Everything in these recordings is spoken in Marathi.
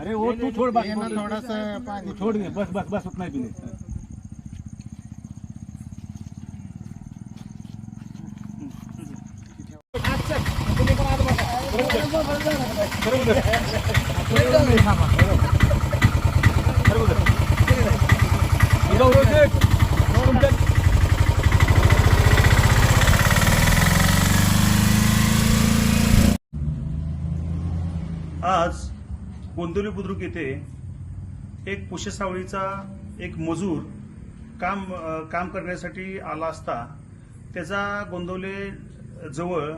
अरे वो तू छोड़ बस थोड़ा सा पानी तू छोड़ दे बस बस बस उतना ही पीने। आज गोंदवली बुद्रुक येथे एक पुशेसावळीचा एक मजूर काम काम करण्यासाठी आला असता त्याचा गोंदवले जवळ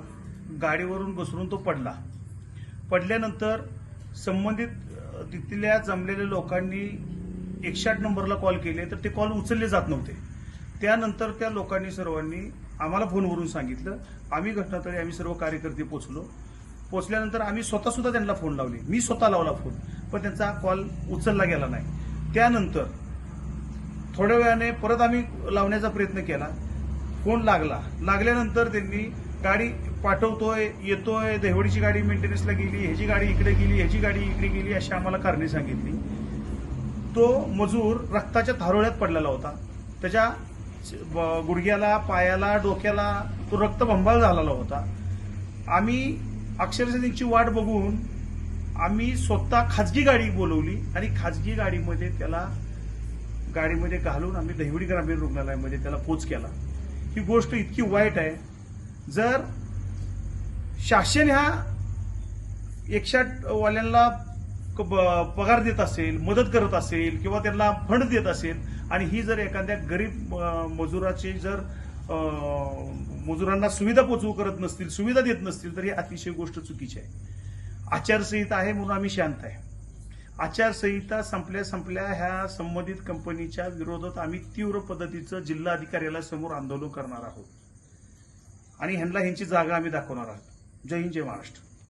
गाडीवरून घसरून तो पडला. पडल्यानंतर संबंधित तिथल्या जमलेल्या लोकांनी एकशे आठ नंबरला कॉल केले तर ते कॉल उचलले जात नव्हते. त्यानंतर त्या लोकांनी सर्वांनी आम्हाला फोनवरून सांगितलं. आम्ही घटनास्थळी आम्ही सर्व कार्यकर्ते पोचलो पोचल्यानंतर आम्ही स्वतः सुद्धा त्यांना फोन लावले. मी स्वतः लावला फोन पण त्यांचा कॉल उचलला गेला नाही. त्यानंतर थोड्या वेळाने परत आम्ही लावण्याचा प्रयत्न केला. फोन लागला. लागल्यानंतर त्यांनी गाडी पाठवतोय येतोय देवडीची गाडी मेंटेनन्सला गेली ह्याची गाडी इकडे गेली ह्याची गाडी इकडे गेली अशी आम्हाला कारणे सांगितली. तो मजूर रक्ताच्या थारोळ्यात पडलेला होता. त्याच्या ब- गुडघ्याला पायाला डोक्याला तो रक्तबंबाळ झालेला होता. आम्ही अक्षरशः त्यांची वाट बघून आम्ही स्वतः खाजगी गाडी बोलवली आणि खाजगी गाडीमध्ये त्याला गाडीमध्ये घालून आम्ही दहिवडी ग्रामीण रुग्णालयामध्ये त्याला पोच केला. ही गोष्ट इतकी वाईट आहे. जर शासन ह्या एकशे वाल्यांना क- ब- पगार देत असेल मदत करत असेल किंवा त्यांना फंड देत असेल आणि ही जर एखाद्या गरीब मजुराची जर मजुरांना सुविधा पोचवू करत नसतील सुविधा देत नसतील तर ही अतिशय गोष्ट चुकीची आहे. आचारसंहिता आहे म्हणून आम्ही शांत आहे. आचारसंहिता संपल्या संपल्या ह्या संबंधित कंपनीच्या विरोधात आम्ही तीव्र पद्धतीचं जिल्हा अधिकाऱ्याला समोर आंदोलन करणार आहोत. आणि ह्यांना ह्यांची जागा आम्ही दाखवणार आहोत. जय हिंद जय महाराष्ट्र.